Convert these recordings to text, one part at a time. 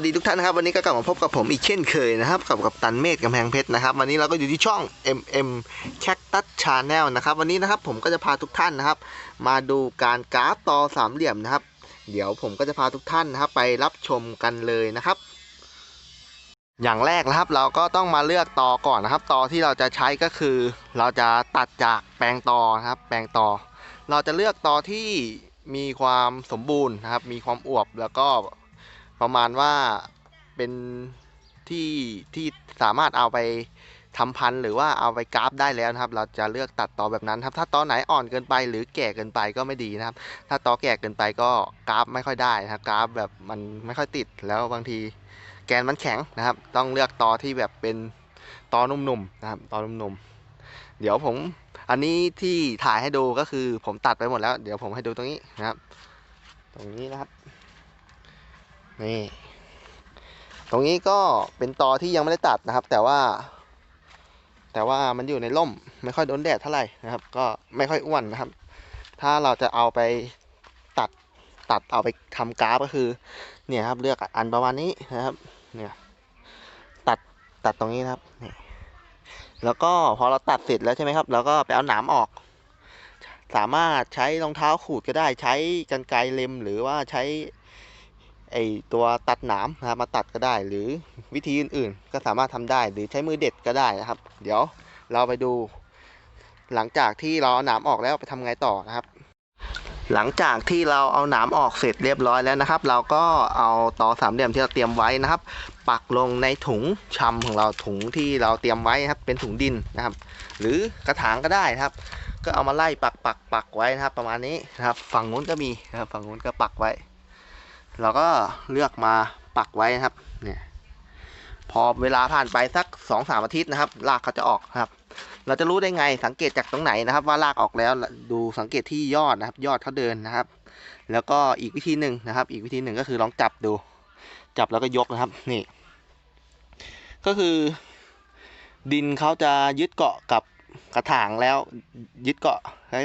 วัสดีทุกท่านนะครับวันนี้ก็กลับมาพบกับผมอีกเช่นเคยนะครับกับกับตันเมธกำแพงเพชรนะครับวันนี้เราก็อยู่ที่ช่อง MM Cactus Channel นะครับวันนี้นะครับผมก็จะพาทุกท่านนะครับ มาดูการกราฟต่อสามเหลี่ยมนะครับ เดี๋ยวผมก็จะพาทุกท่านนะครับไปรับชมกันเลยนะครับ อย่างแรกนะครับเราก็ต้องมาเลือกตอก่อนนะครับตอที่เราจะใช้ก็คือ เราจะตัดจากแปลงต่อนะครับ แปลงต่อ เราจะเลือกตอที่มีความสมบูรณ์นะครับ มีความอวบแล้วก็ ประมาณว่าเป็นที่ที่สามารถเอาไปทำพันธุ์หรือว่าเอาไปกราฟได้แล้วนะครับ เราจะเลือกตัดตอแบบนั้นครับ ถ้าตอไหนอ่อนเกินไป หรือแก่เกินไปก็ไม่ดีนะครับ ถ้าตอแก่เกินไปก็กราฟไม่ค่อยได้นะครับกราฟแบบมันไม่ค่อยติดแล้วบางทีแกนมันแข็งนะครับ ต้องเลือกตอที่แบบเป็นตอนุ่มๆนะครับตอนุ่มๆเดี๋ยวผมอันนี้ที่ถ่ายให้ดูก็คือผมตัดไปหมดแล้ว เดี๋ยวผมให้ดูตรงนี้นะครับ ตรงนี้นะครับ นี่ ตรงนี้ก็เป็นตอที่ยังไม่ได้ตัดนะครับ แต่ว่า แต่ว่ามันอยู่ในร่ม ไม่ค่อยโดนแดดเท่าไหร่นะครับ ก็ไม่ค่อยอ้วนนะครับ ถ้าเราจะเอาไปตัดตัดเอาไปทำกราฟก็คือ เนี่ยครับเลือกอันประมาณนี้นะครับ เนี่ยตัดตัดตรงนี้นะครับนี่แล้วก็พอเราตัดเสร็จแล้วใช่ไหมครับเราก็ไปเอาหนามออก สามารถใช้รองเท้าขูดก็ได้ใช้กรรไกรเล็มหรือว่าใช้ ไอตัวตัดหนามนะครับมาตัดก็ได้ หรือวิธีอื่นๆ ก็สามารถทำได้หรือใช้มือเด็ดก็ได้นะครับ เดี๋ยวเราไปดู หลังจากที่เราเอาหนามออกแล้วไปทำไงต่อนะครับ หลังจากที่เราเอาหนามออกเสร็จเรียบร้อยแล้วนะครับ เราก็เอาตอสามเหลี่ยมที่เราเตรียมไว้นะครับ ปักลงในถุงชำของเราถุงที่เราเตรียมไว้นะครับ เป็นถุงดินนะครับ หรือกระถางก็ได้นะครับ ก็เอามาไล่ปักปักปักไว้นะครับ ประมาณนี้นะครับ ฝั่งนู้นก็มีนะครับฝั่งนู้นก็ปักไว้ เราก็เลือกมาปักไว้นะครับ เนี่ย พอเวลาผ่านไปสักสองสามอาทิตย์นะครับรากเขาจะออกครับ เราจะรู้ได้ไงสังเกตจากตรงไหนนะครับ ว่ารากออกแล้วดูสังเกตที่ยอดนะครับ ยอดเขาเดินนะครับ แล้วก็อีกวิธีหนึ่งนะครับ อีกวิธีหนึ่งก็คือลองจับดู จับแล้วก็ยกนะครับนี่ ก็คือ ดินเขาจะยึดเกาะกับ กระถางแล้วยึดเกาะให้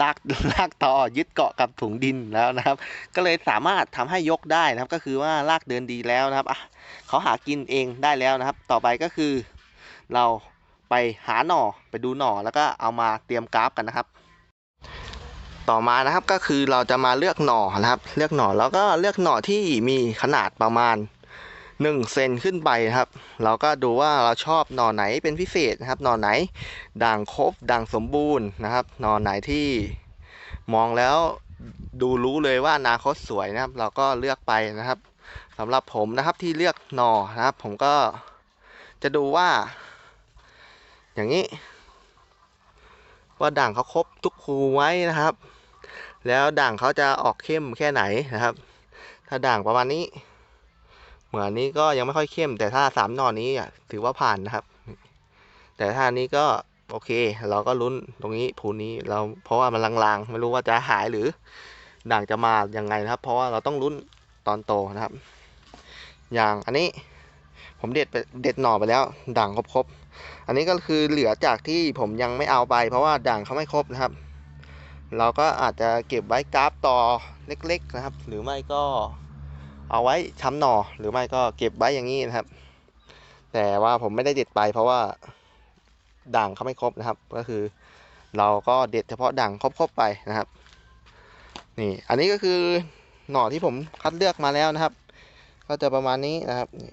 ลากลากต่อยึดเกาะกับถุงดินแล้วนะครับ ก็เลยสามารถทำให้ยกได้นะครับ ก็คือว่าลากเดินดีแล้วนะครับอะเขาหากินเองได้แล้วนะครับ ต่อไปก็คือ เราไปหาหน่อไปดูหน่อแล้วก็เอามาเตรียมกราฟกันนะครับ ต่อมานะครับก็คือเราจะมาเลือกหน่อนะครับ เลือกหน่อแล้วก็เลือกหน่อที่มีขนาดประมาณ 1เซนขึ้นไปนะครับ เราก็ดูว่าเราชอบหน่อไหนเป็นพิเศษนะครับหน่อไหนด่างครบด่างสมบูรณ์นะครับหน่อไหนที่มองแล้วดูรู้เลยว่าอนาคตสวยนะครับ เราก็เลือกไปนะครับสำหรับผมนะครับที่เลือกหน่อนะครับ ผมก็จะดูว่า อย่างนี้ ว่าด่างเขาครบทุกคูไว้นะครับ แล้วด่างเขาจะออกเข้มแค่ไหนนะครับ ถ้าด่างประมาณนี้ เหมือนนี้ก็ยังไม่ค่อยเข้ม แต่ถ้าสามหนอนนี้ถือว่าผ่านนะครับ แต่ถ้านี้ก็โอเค เราก็ลุ้นตรงนี้ภูนี้เราเพราะว่ามันลางๆ ไม่รู้ว่าจะหายหรือด่างจะมายังไงนะครับ เพราะว่าเราต้องลุ้นตอนโตนะครับ อย่างอันนี้ผมเด็ดไปเด็ดหน่อไปแล้ว ด่างครบๆอันนี้ก็คือเหลือจากที่ผมยังไม่เอาไป เพราะว่าด่างเขาไม่ครบนะครับ เราก็อาจจะเก็บไว้กราฟต่อเล็กๆนะครับ หรือไม่ก็ เอาไว้ช้ำหน่อหรือไม่ก็เก็บไว้อย่างนี้นะครับ แต่ว่าผมไม่ได้เด็ดไปเพราะว่าด่างเขาไม่ครบนะครับ ก็คือ เราก็เด็ดเฉพาะด่างครบๆไปนะครับ นี่อันนี้ก็คือหน่อที่ผมคัดเลือกมาแล้วนะครับ ก็จะประมาณนี้นะครับ นี่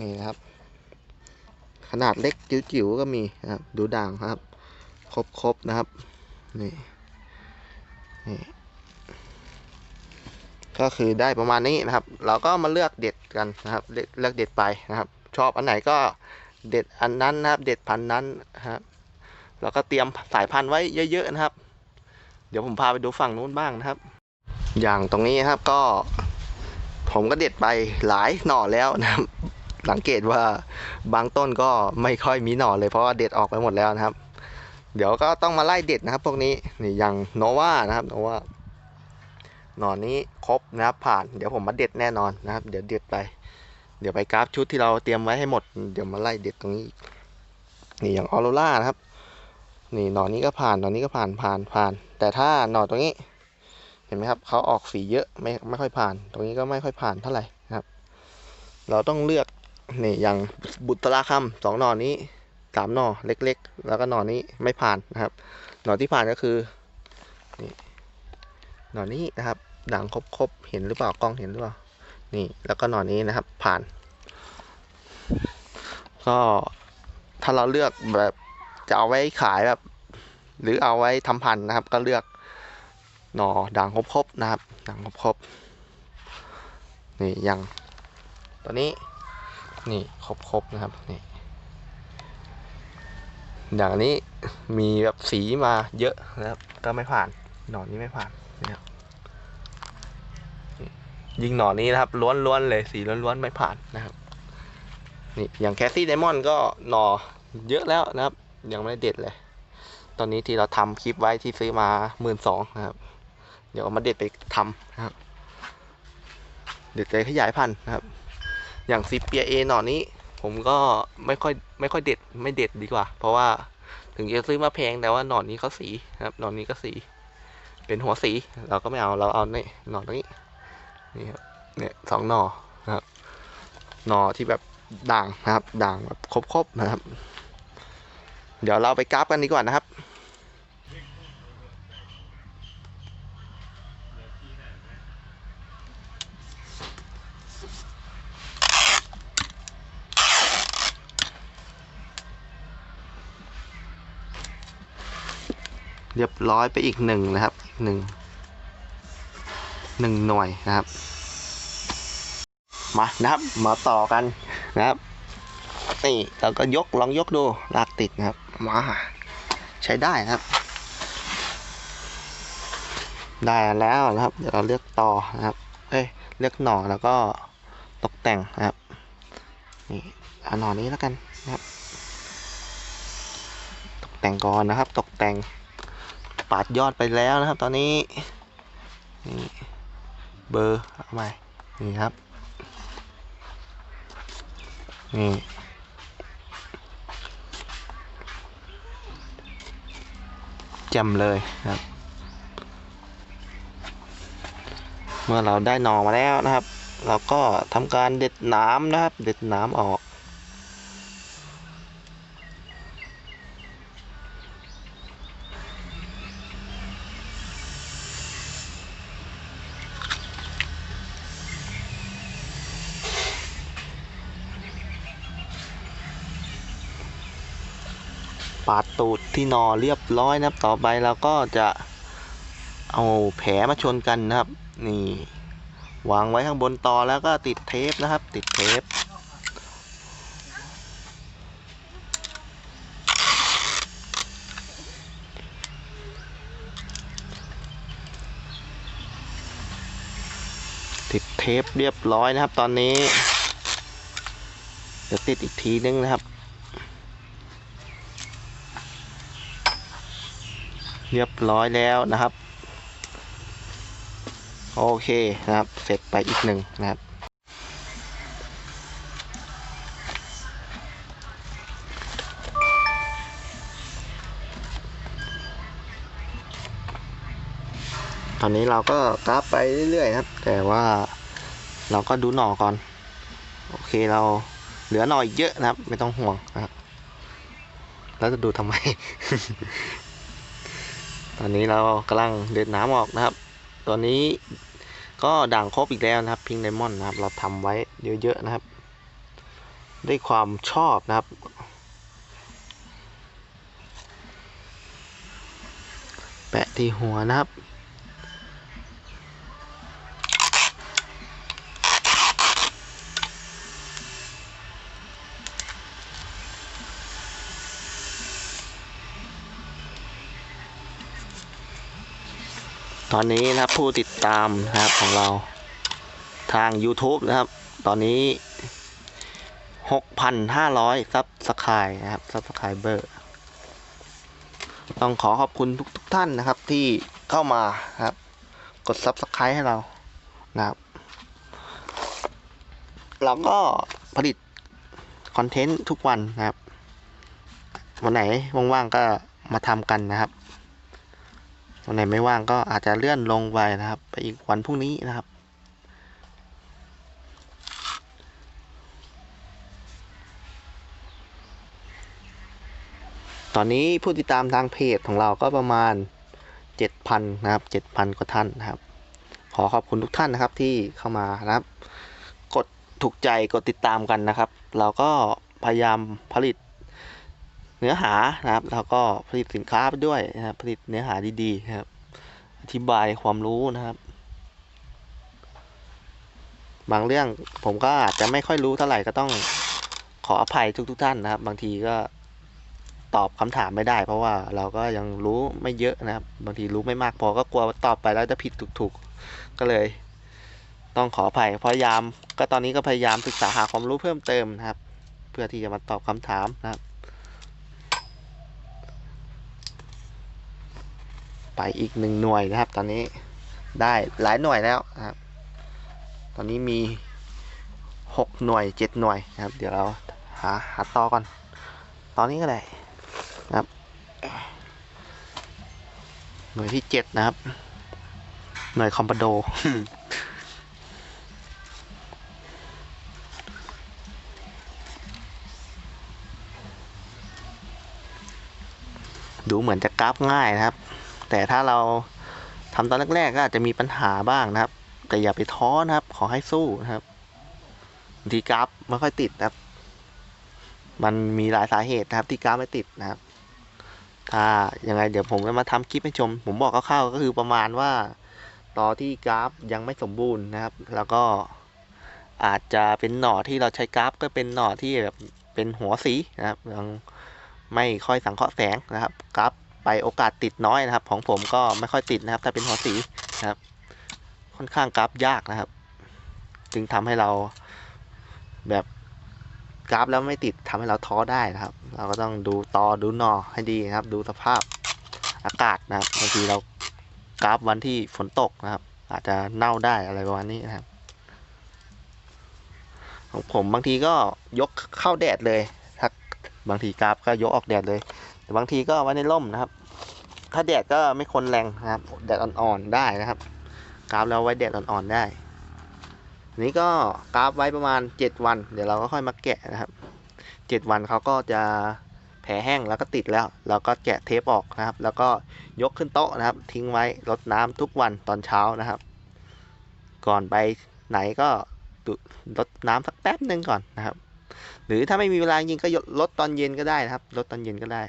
นี่นะครับ ขนาดเล็กจิ๋วๆก็มีนะครับ ดูด่างครับ ครบๆนะครับ นี่นี่ ก็คือได้ประมาณนี้นะครับ เราก็มาเลือกเด็ดกันนะครับ เลือกเด็ดไปนะครับ ชอบอันไหนก็เด็ดอันนั้นนะครับ เด็ดพันนั้นนะครับแล้วก็เตรียมสายพันธุ์ไว้เยอะ ๆ นะครับ เดี๋ยวผมพาไปดูฝั่งนู้นบ้างนะครับ อย่างตรงนี้นะครับก็ ผมก็เด็ดไปหลายหน่อแล้วนะครับ สังเกตว่าบางต้นก็ไม่ค่อยมีหน่อเลยเพราะว่าเด็ดออกไปหมดแล้วนะครับ เดี๋ยวก็ต้องมาไล่เด็ดนะครับ พวกนี้นี่อย่างโนวานะครับโนวา หนอนนี้ครบนะครับผ่านเดี๋ยวผมมาเด็ดแน่นอนนะครับ เดี๋ยวเด็ดไป เดี๋ยวไปกราฟชุดที่เราเตรียมไว้ให้หมด เดี๋ยวมาไล่เด็ดตรงนี้อีกนี่อย่างออโรล่านะครับ นี่หนอนนี้ก็ผ่านหนอนนี้ก็ผ่านผ่านผ่าน แต่ถ้าหน่อตรงนี้ เห็นไหมครับเขาออกสีเยอะไม่ไม่ค่อยผ่าน ตรงนี้ก็ไม่ค่อยผ่านเท่าไหร่นะครับ เราต้องเลือกนี่อย่างบุตราคำสองหนอนนี้สามหน่อเล็ก ๆ แล้วก็หนอนนี้ไม่ผ่านนะครับ หน่อที่ผ่านก็คือนี่หน่อนี้นะครับ ด่างครบๆเห็นหรือเปล่ากล้องเห็นหรือเปล่านี่แล้วก็หนอนนี้นะครับผ่าน ก็ถ้าเราเลือกแบบจะเอาไว้ขายแบบ หรือเอาไว้ทำพันธุ์นะครับ ก็เลือกหนอด่างครบๆนะครับด่างครบๆนี่ย่างตัวนี้นี่ครบๆนะครับนี่อย่างนี้มีแบบสีมาเยอะนะครับก็ไม่ผ่านหนอนนี้ไม่ผ่านนะครับ ยิงหน่อนี้นะครับล้วนๆเลยสีล้วนๆไม่ผ่านนะครับนี่อย่างแคสซี่ไดมอนด์ก็หน่อเยอะแล้วนะครับ ยังไม่ได้เด็ดเลย ตอนนี้ที่เราทำคลิปไว้ที่ซื้อมาหมื่นสองนะครับ เดี๋ยวเอามาเด็ดไปทำนะครับ เด็ดไปขยายพันธุ์นะครับ อย่างซิเปียเอหน่อนี้ ผมก็ไม่ค่อยไม่ค่อยเด็ดไม่เด็ดดีกว่า เพราะว่าถึงจะซื้อมาแพงแต่ว่าหนอนนี้เขาสีนะครับหนอนนี้ก็สี เป็นหัวสีเราก็ไม่เอาเราเอาเนี่ยหน่อนี้ นี่ครับเนี่ยสองหน่อนะครับหน่อที่แบบด่างนะครับ ด่างแบบครบๆนะครับ เดี๋ยวเราไปกราฟกันดีกว่านะครับเรียบร้อยไปอีกหนึ่งนะครับหนึ่ง หนึ่งหน่วยนะครับ มานะครับมาต่อกันนะครับนี่เราก็ยกลองยกดูลากติดนะครับมาใช้ได้นะครับ ได้แล้วนะครับ เดี๋ยวเราเลือกต่อนะครับเอ้ยเลือกหน่อแล้วก็ตกแต่งนะครับนี่เอาหน่อนี้แล้วกันนะครับ ตกแต่งก่อนนะครับ ตกแต่งปาดยอดไปแล้วนะครับ ตอนนี้นี่ เบอร์เอาใหม่นี่ครับนี่แจ่มเลยครับ เมื่อเราได้หนอมาแล้วนะครับ เราก็ทำการเด็ดหน้ำนะครับ เด็ดหน้ำออก ตูดที่นอเรียบร้อยนะครับต่อไปเราก็จะเอาแผลมาชนกันนะครับ นี่วางไว้ข้างบนตอแล้วก็ติดเทปนะครับ ติดเทปติดเทปเรียบร้อยนะครับ ตอนนี้ เดี๋ยวติดอีกทีนึงนะครับ เรียบร้อยแล้วนะครับ โอเคนะครับ เสร็จไปอีกหนึ่งนะครับตอนนี้เราก็กราฟไปเรื่อยๆครับ แต่ว่าเราก็ดูหน่อก่อน โอเคเราเหลือหน่ออีกเยอะนะครับ ไม่ต้องห่วงนะครับ แล้วจะดูทำไม ตอนนี้เรากำลังเด็ดน้ำออกนะครับ ตอนนี้ก็ด่างครบอีกแล้วนะครับพิงไดมอนด์นะครับ เราทำไว้เยอะๆนะครับ ด้วยความชอบนะครับ แปะที่หัวนะครับ ตอนนี้นะครับผู้ติดตามนะครับของเราทาง YouTube นะครับ ตอนนี้ 6,500 ซับสไครนะครับซับสไครเบอร์ต้องขอขอบคุณทุกทุกท่านนะครับที่เข้ามาครับ กดซับสไครให้เรานะครับเราก็ผลิตคอนเทนต์ทุกวันนะครับ วันไหนว่างๆก็มาทำกันนะครับ วันไหนไม่ว่างก็อาจจะเลื่อนลงไปนะครับ ไปอีกวันพรุ่งนี้นะครับตอนนี้ผู้ติดตามทางเพจของเราก็ประมาณ 7,000 นะครับ 7,000 กว่าท่านนะครับ ขอขอบคุณทุกท่านนะครับที่เข้ามานะครับ กดถูกใจกดติดตามกันนะครับ เราก็พยายามผลิต เนื้อหานะครับ แล้วก็ผลิตสินค้าไปด้วยนะครับ ผลิตเนื้อหาดีๆนะครับ อธิบายความรู้นะครับ บางเรื่องผมก็อาจจะไม่ค่อยรู้เท่าไหร่ก็ต้องขออภัยทุกๆท่านนะครับ บางทีก็ตอบคำถามไม่ได้ เพราะว่าเราก็ยังรู้ไม่เยอะนะครับ บางทีรู้ไม่มากพอก็กลัวตอบไปแล้วจะผิดถูกๆ ก็เลย ต้องขออภัยพยายาม ก็ตอนนี้ก็พยายามศึกษาหาความรู้เพิ่มเติมนะครับ เพื่อที่จะมาตอบคำถามนะครับ ไปอีกหนึ่งหน่วยนะครับ ตอนนี้ได้หลายหน่วยแล้วนะครับ ตอนนี้มีหกหน่วยเจ็ดหน่วยนะครับ เดี๋ยวเราหาหาต่อก่อน ตอนนี้ก็ได้นะครับ หน่วยที่เจ็ดนะครับ หน่วยคอมบโดดูเหมือนจะกราฟง่ายนะครับ แต่ถ้าเราทำตอนแรกๆก็อาจจะมีปัญหาบ้างนะครับ แต่อย่าไปท้อนะครับ ขอให้สู้นะครับบางทีกราฟไม่ค่อยติดนะครับ มันมีหลายสาเหตุนะครับ ที่กราฟไม่ติดนะครับถ้ายังไงเดี๋ยวผมจะมาทำคลิปให้ชม ผมบอกคร่าวๆก็คือประมาณว่าต่อที่กราฟยังไม่สมบูรณ์นะครับ แล้วก็อาจจะเป็นหน่อที่เราใช้กราฟ ก็เป็นหน่อที่แบบเป็นหัวสีนะครับยังไม่ค่อยสังเคราะห์แสงนะครับกราฟ ไปโอกาสติดน้อยนะครับ ของผมก็ไม่ค่อยติดนะครับ ถ้าเป็นหัวสีนะครับ ค่อนข้างกราฟยากนะครับ จึงทำให้เราแบบกราฟแล้วไม่ติดทำให้เราท้อได้นะครับ เราก็ต้องดูตอดูนอให้ดีนะครับ ดูสภาพอากาศนะครับบางทีเรากราฟวันที่ฝนตกนะครับ อาจจะเน่าได้อะไรประมาณนี้นะครับ ของผมบางทีก็ยกเข้าแดดเลยถ้าบางทีกราฟก็ยกออกแดดเลย แต่บางทีก็ไว้ในร่มนะครับ ถ้าแดดก็ไม่คนแรงนะครับ แดดอ่อนๆได้นะครับ กราฟแล้วไว้แดดอ่อนๆได้นี้ก็กราฟไว้ประมาณ 7 วัน เดี๋ยวเราก็ค่อยมาแกะนะครับ 7 วันเขาก็จะแผลแห้งแล้วก็ติดแล้ว เราก็แกะเทปออกนะครับ แล้วก็ยกขึ้นโต๊ะนะครับ ทิ้งไว้รดน้ำทุกวันตอนเช้านะครับ ก่อนไปไหนก็รดน้ำสักแป๊บหนึ่งก่อนนะครับ หรือถ้าไม่มีเวลาจริงก็ลดตอนเย็นก็ได้นะครับลดตอนเย็นก็ได้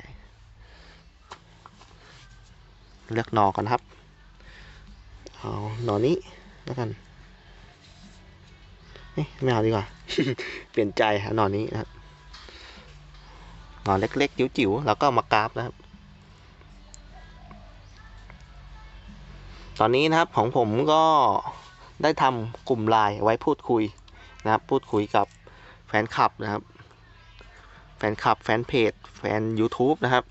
เลือกหนอก่อนครับ เอาหนอนี้แล้วกันเอ๊ะไม่เอาดีกว่า เปลี่ยนใจหาหนอนี้นะครับหนอนเล็ก ๆ จิ๋วๆแล้วก็มากราฟนะครับ ตอนนี้นะครับของผมก็ได้ทำกลุ่มไลน์ไว้พูดคุยนะครับ พูดคุยกับแฟนคลับนะครับ แฟนคลับ แฟนเพจ แฟน YouTube นะครับ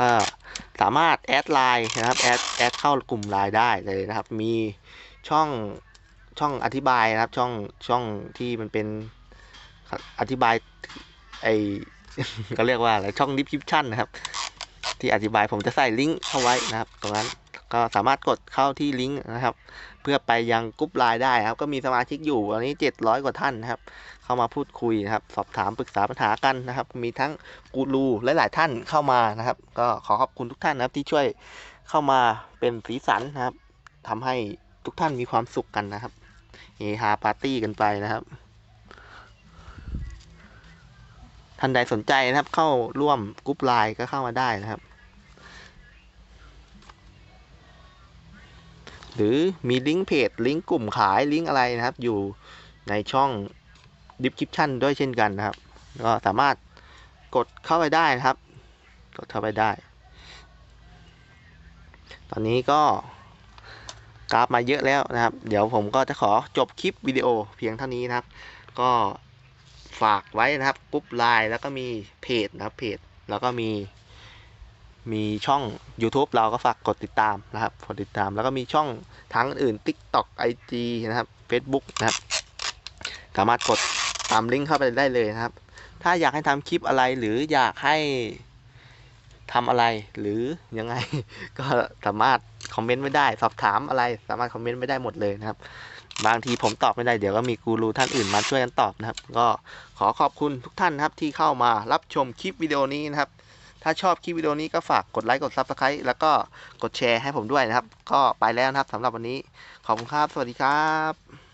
ก็ สามารถแอดไลน์นะครับแอดแอดเข้ากลุ่มไลน์ได้เลยนะครับ มีช่องช่องอธิบายนะครับช่องช่องที่มันเป็นอธิบายไอก็เรียกว่าอะไรช่องดิฟคริปชั่นนะครับ ที่อธิบายผมจะใส่ลิงก์เข้าไว้นะครับ ตรงนั้นก็สามารถกดเข้าที่ลิงก์นะครับ เพื่อไปยังกลุ่มไลน์ได้ครับ ก็มีสมาชิกอยู่ตอนนี้ 700 กว่าท่านนะครับ เข้ามาพูดคุยนะครับ สอบถามปรึกษาปัญหากันนะครับ มีทั้งกูรูหลายๆท่านเข้ามานะครับ ก็ขอขอบคุณทุกท่านนะครับที่ช่วยเข้ามาเป็นสีสันนะครับทำให้ทุกท่านมีความสุขกันนะครับเฮฮาปาร์ตี้กันไปนะครับ ท่านใดสนใจนะครับ เข้าร่วมกลุ่มไลน์ก็เข้ามาได้นะครับ หรือมีลิงก์เพจลิงก์กลุ่มขายลิงก์อะไรนะครับ อยู่ในช่อง description ด้วยเช่นกันนะครับ ก็สามารถกดเข้าไปได้นะครับ กดเข้าไปได้ ตอนนี้ก็กราฟมาเยอะแล้วนะครับ เดี๋ยวผมก็จะขอจบคลิปวิดีโอเพียงเท่านี้นะครับ ก็ฝากไว้นะครับกรุ๊ปไลน์แล้วก็มีเพจนะครับเพจ แล้วก็มี มีช่อง YouTube เราก็ฝากกดติดตามนะครับกดติดตามแล้วก็มีช่องทางอื่น TikTok IG นะครับ Facebook นะครับ สามารถกดตามลิงก์เข้าไปได้เลยนะครับ ถ้าอยากให้ทำคลิปอะไรหรืออยากให้ทำอะไรหรือยังไง ก็สามารถคอมเมนต์ไว้ได้ สอบถามอะไร สามารถคอมเมนต์ไว้ได้หมดเลยนะครับ บางทีผมตอบไม่ได้เดี๋ยวก็มีกูรูท่านอื่นมาช่วยกันตอบนะครับ ก็ขอขอบคุณทุกท่านนะครับที่เข้ามารับชมคลิปวิดีโอนี้นะครับ ถ้าชอบคลิปวิดีโอนี้ก็ฝากกดไลค์กด Subscribe แล้วก็กดแชร์ให้ผมด้วยนะครับ ก็ไปแล้วนะครับสำหรับวันนี้ขอบคุณครับ สวัสดีครับ